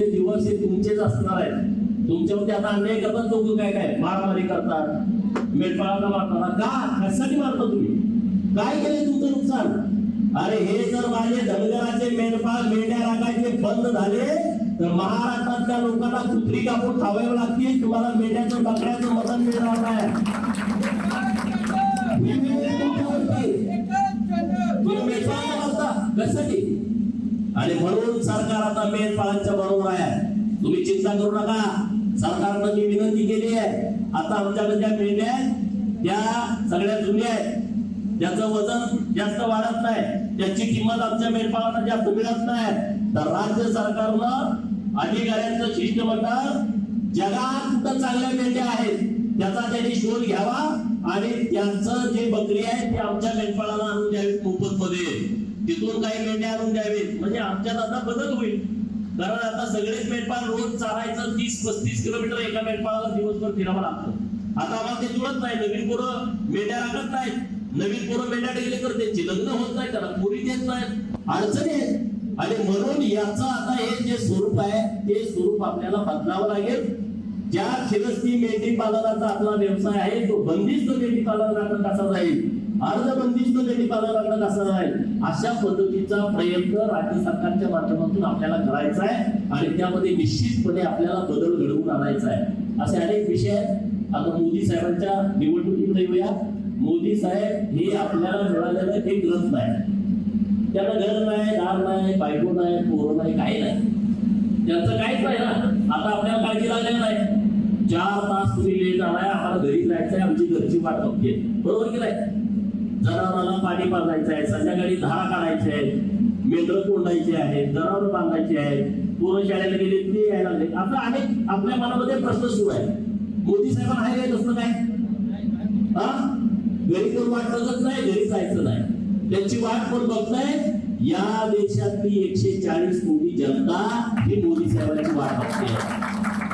दिवस हे तुमचेच असणार आहेत. तुमच्यावरती आता अन्याय करतात लोक काय काय. मारामारी करतात मेटपाळाला मारतात. का? कशासाठी मारता तुम्ही? काय केले तुमचं नुकसान? अरे हे जर माझे धनगराचे मेंढपाळ मेंढ्या राखायचे बंद झाले तर महाराष्ट्रातल्या लोकांना कुत्री कापून खावावे लागतील. तुम्हाला मेंढ्याचं बकऱ्याचं मदत मिळणार नाही. कशासाठी? आणि म्हणून सरकार आता मेंढपाळांच्या बरोबर आहे. तुम्ही चिंता करू नका. सरकारनं मी विनंती केली आहे आता आमच्याकडे ज्या मेंढ्या आहेत त्या सगळ्या जुन्या आहेत. त्याचं वजन जास्त वाढत नाही त्याची किंमत आमच्या मेंढपाळांना जास्त मिळत नाही. तर राज्य सरकारनं अधिकाऱ्यांचं शिष्टमंडळ जगात कुठं चांगल्या मेंढ्या आहेत त्याचा त्यांनी शोध घ्यावा आणि त्यांचं जे बकरी आहे ते आमच्या मेंढपाळाला आणून द्यावी मोफत मध्ये तिथून काही मेंढ्या आणून द्यावेत. म्हणजे आमच्यात आता बदल होईल. कारण आता सगळेच मेंढपाळ रोज चालायचं तीस पस्तीस किलोमीटर एका मेंढपाळाला दिवसभर फिरावं लागतं. आता आम्हाला ते जुळत नाही. नवीन पोरं मेंढ्या राखत नाहीत. नवीन पोरं मेंढ्या गेले तर त्यांची लग्न होत नाही त्याला पोरी देत नाहीत. अडचणी आहेत. आणि म्हणून याचं आता हे जे स्वरूप आहे ते स्वरूप आपल्याला बदलावं लागेल. ज्या शिरस्ती मेंढी पालनाचा आपला व्यवसाय आहे तो बंदिस्त मेंढी पालन कसा जाईल? अर्ध बंदिस्त मेंढी पालनाकडे कसा जाईल? अशा पद्धतीचा प्रयत्न राज्य सरकारच्या माध्यमातून आपल्याला करायचा आहे आणि त्यामध्ये निश्चितपणे आपल्याला बदल घडवून आणायचा आहे. असे अनेक विषय आहेत. आता मोदी साहेबांच्या निवडणुकीकडे येऊया. मोदी साहेब हे आपल्याला मिळालेलं एक रत्न आहे त्याला घर नाही दार नाही बायको नाही पोरं नाही काही नाही. त्यांचं काहीच नाही ना. आता आपल्याला काळजी नाही चार तास तुम्ही लेट आलाय आम्हाला घरी जायचंय आमची घरची वाट बघते. बरोबर की नाही? जनावराला पाणी पाजायचं आहे संध्याकाळी धारा काढायचे आहेत मेंढर कोंडायचे आहेत जनावर बांधायचे आहेत पोरं शाळेला गेले ते यायला लागले. आपलं अनेक आपल्या मनामध्ये प्रश्न सुरू आहे. मोदी साहेबांना आहे काय कसलं काय? हा? घरी कोण वाट बघत नाही घरी जायचं नाही. त्यांची वाट कोण बघताय या देशातली एकशे चाळीस कोटी जनता ही मोदी साहेबांची वाट बघते.